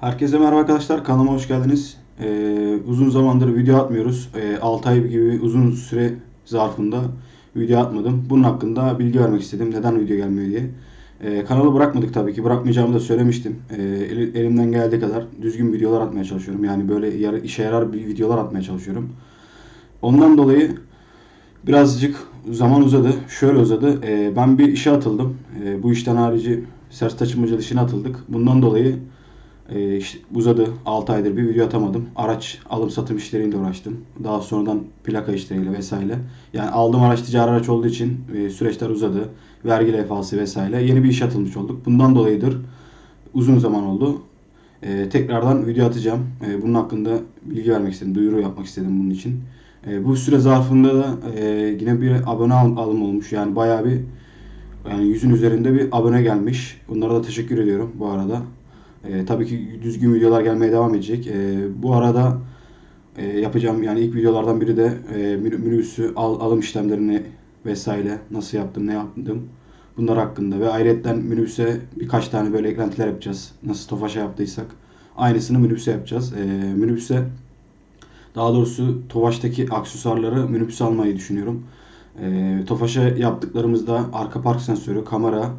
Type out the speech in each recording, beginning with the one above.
Herkese merhaba arkadaşlar, kanalıma hoş geldiniz. Ee, uzun zamandır video atmıyoruz. Ee, 6 ay gibi uzun süre zarfında video atmadım. Bunun hakkında bilgi vermek istedim. Neden video gelmiyor diye. Ee, kanalı bırakmadık tabii ki. Bırakmayacağımı da söylemiştim. Ee, el- elimden geldiği kadar düzgün videolar atmaya çalışıyorum. Yani böyle işe yarar bir videolar atmaya çalışıyorum. Ondan dolayı birazcık zaman uzadı. Şöyle uzadı. Ee, ben bir işe atıldım. Ee, bu işten harici sers taşımacılık işine atıldık. Bundan dolayı ee, işte uzadı. 6 aydır bir video atamadım. Araç alım satım işleriyle uğraştım. Daha sonradan plaka işleriyle vesaire. Yani aldığım araç ticari araç olduğu için e, süreçler uzadı. Vergi levhası vesaire. Yeni bir iş atılmış olduk. Bundan dolayıdır uzun zaman oldu. Ee, tekrardan video atacağım. Ee, bunun hakkında bilgi vermek istedim. Duyuru yapmak istedim bunun için. Ee, bu süre zarfında da e, yine bir abone al- alım olmuş. Yani bayağı bir yani yüzün üzerinde bir abone gelmiş. Bunlara da teşekkür ediyorum bu arada. Ee, tabii ki düzgün videolar gelmeye devam edecek. Ee, bu arada e, yapacağım yani ilk videolardan biri de e, minibüsü al, alım işlemlerini vesaire nasıl yaptım, ne yaptım bunlar hakkında ve ayrıca minibüse birkaç tane böyle eklentiler yapacağız. Nasıl Tofaş'a yaptıysak aynısını minibüse yapacağız. Ee, minibüse daha doğrusu Tofaş'taki aksesuarları minibüse almayı düşünüyorum. Ee, Tofaş'a yaptıklarımızda arka park sensörü, kamera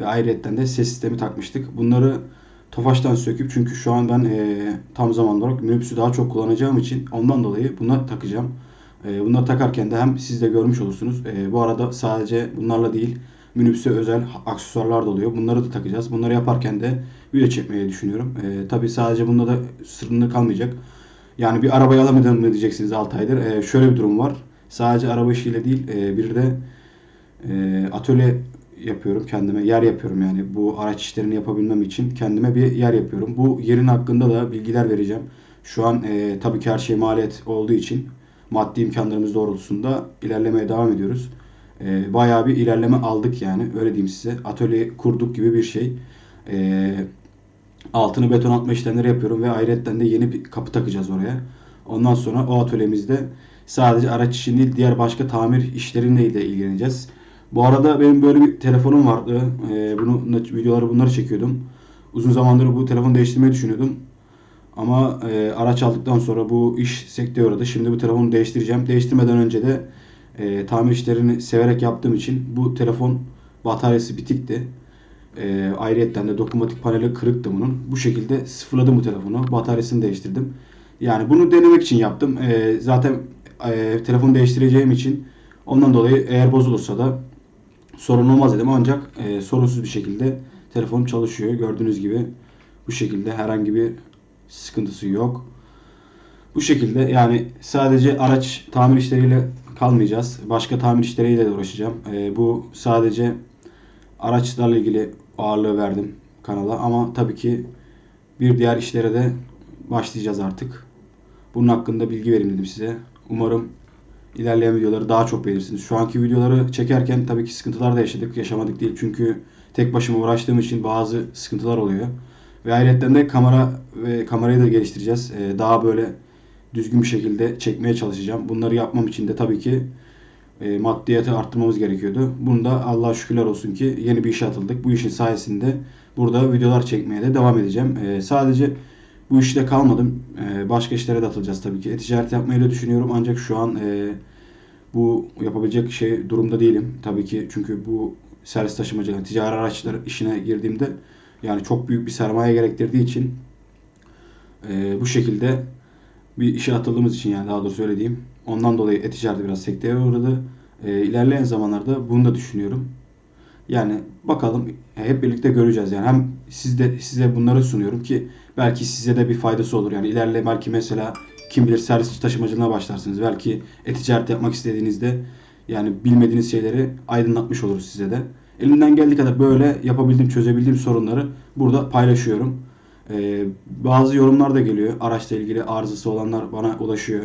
ve ayrıca de ses sistemi takmıştık. Bunları Tofaş'tan söküp çünkü şu an ben e, tam zamanlı olarak minibüsü daha çok kullanacağım için ondan dolayı bunları takacağım. E, bunları takarken de hem siz de görmüş olursunuz. E, bu arada sadece bunlarla değil minibüse özel aksesuarlar da oluyor. Bunları da takacağız. Bunları yaparken de video çekmeyi düşünüyorum. E, tabii sadece bunda da sırrında kalmayacak. Yani bir arabayı alamadın mı diyeceksiniz 6 aydır. E, şöyle bir durum var. Sadece araba işiyle değil e, bir de e, atölye yapıyorum kendime. Yer yapıyorum yani. Bu araç işlerini yapabilmem için kendime bir yer yapıyorum. Bu yerin hakkında da bilgiler vereceğim. Şu an e, tabii ki her şey maliyet olduğu için maddi imkanlarımız doğrultusunda ilerlemeye devam ediyoruz. E, bayağı bir ilerleme aldık yani. Öyle diyeyim size. Atölye kurduk gibi bir şey. E, altını beton atma işlemleri yapıyorum ve ayrıca de yeni bir kapı takacağız oraya. Ondan sonra o atölyemizde sadece araç için değil diğer başka tamir işleriyle de ilgileneceğiz. Bu arada benim böyle bir telefonum vardı. Ee, bunu videoları bunları çekiyordum. Uzun zamandır bu telefonu değiştirmeyi düşünüyordum. Ama e, araç aldıktan sonra bu iş sekteye uğradı. Şimdi bu telefonu değiştireceğim. Değiştirmeden önce de e, tamir işlerini severek yaptığım için bu telefon bataryası bitikti. E, ayrıyetten de dokunmatik paneli kırıktı bunun. Bu şekilde sıfırladım bu telefonu. Bataryasını değiştirdim. Yani bunu denemek için yaptım. E, zaten e, telefonu değiştireceğim için ondan dolayı eğer bozulursa da sorun olmaz dedim. Ancak e, sorunsuz bir şekilde telefonum çalışıyor. Gördüğünüz gibi bu şekilde herhangi bir sıkıntısı yok. Bu şekilde yani sadece araç tamir işleriyle kalmayacağız. Başka tamir işleriyle de uğraşacağım. E, bu sadece araçlarla ilgili ağırlığı verdim kanala ama tabii ki bir diğer işlere de başlayacağız artık. Bunun hakkında bilgi vereyim dedim size. Umarım ilerleyen videoları daha çok beğenirsiniz. Şu anki videoları çekerken tabii ki sıkıntılar da yaşadık. Yaşamadık değil. Çünkü tek başıma uğraştığım için bazı sıkıntılar oluyor. Ve ayrıca de kamera ve kamerayı da geliştireceğiz. Ee, daha böyle düzgün bir şekilde çekmeye çalışacağım. Bunları yapmam için de tabii ki e, maddiyatı arttırmamız gerekiyordu. Bunu da Allah'a şükürler olsun ki yeni bir işe atıldık. Bu işin sayesinde burada videolar çekmeye de devam edeceğim. E, sadece bu işte kalmadım. E, başka işlere de atılacağız tabii ki. E-ticaret yapmayı da düşünüyorum ancak şu an e, bu yapabilecek şey durumda değilim. Tabii ki çünkü bu servis taşımacılığı, ticari araçlar işine girdiğimde yani çok büyük bir sermaye gerektirdiği için e, bu şekilde bir işe atıldığımız için yani daha doğrusu söylediğim ondan dolayı e-ticareti biraz sekteye uğradı. E, ilerleyen zamanlarda bunu da düşünüyorum. Yani bakalım hep birlikte göreceğiz yani hem sizde size bunları sunuyorum ki belki size de bir faydası olur yani ilerle belki mesela kim bilir servis taşımacılığına başlarsınız belki e-ticaret yapmak istediğinizde yani bilmediğiniz şeyleri aydınlatmış oluruz size de. Elimden geldiği kadar böyle yapabildiğim çözebildiğim sorunları burada paylaşıyorum. Ee, bazı yorumlar da geliyor araçla ilgili arızası olanlar bana ulaşıyor.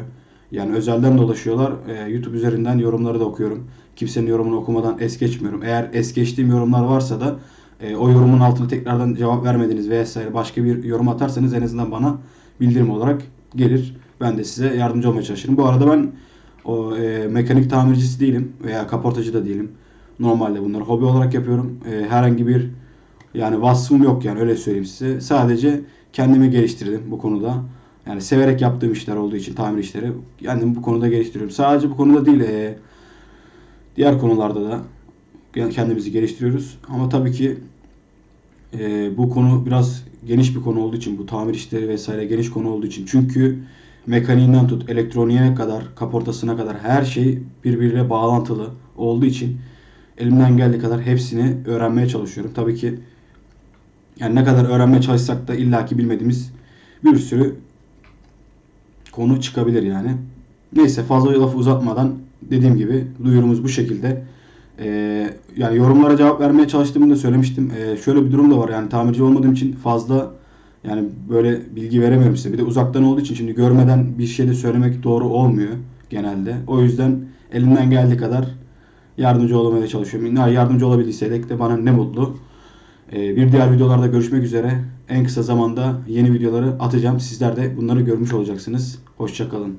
Yani özelden de ulaşıyorlar. Ee, YouTube üzerinden yorumları da okuyorum. Kimsenin yorumunu okumadan es geçmiyorum. Eğer es geçtiğim yorumlar varsa da e, o yorumun altına tekrardan cevap vermediniz vesaire başka bir yorum atarsanız en azından bana bildirim olarak gelir. Ben de size yardımcı olmaya çalışırım. Bu arada ben o e, mekanik tamircisi değilim veya kaportacı da değilim. Normalde bunları hobi olarak yapıyorum. E, herhangi bir yani vasfım yok yani öyle söyleyeyim size. Sadece kendimi geliştirdim bu konuda. Yani severek yaptığım işler olduğu için tamir işleri kendimi bu konuda geliştiriyorum. Sadece bu konuda değil, e, diğer konularda da kendimizi geliştiriyoruz. Ama tabii ki e, bu konu biraz geniş bir konu olduğu için, bu tamir işleri vesaire geniş konu olduğu için. Çünkü mekaniğinden tut, elektroniğe kadar, kaportasına kadar her şey birbiriyle bağlantılı olduğu için elimden geldiği kadar hepsini öğrenmeye çalışıyorum. Tabii ki yani ne kadar öğrenmeye çalışsak da illaki bilmediğimiz bir sürü konu çıkabilir yani. Neyse fazla lafı uzatmadan dediğim gibi duyurumuz bu şekilde. Ee, yani yorumlara cevap vermeye çalıştığımı da söylemiştim. Ee, şöyle bir durum da var yani tamirci olmadığım için fazla yani böyle bilgi veremiyorum size. Bir de uzaktan olduğu için şimdi görmeden bir şey de söylemek doğru olmuyor genelde. O yüzden elimden geldiği kadar yardımcı olmaya çalışıyorum. Yardımcı olabildiysek de bana ne mutlu. Ee, bir diğer videolarda görüşmek üzere. En kısa zamanda yeni videoları atacağım. Sizler de bunları görmüş olacaksınız. Hoşçakalın.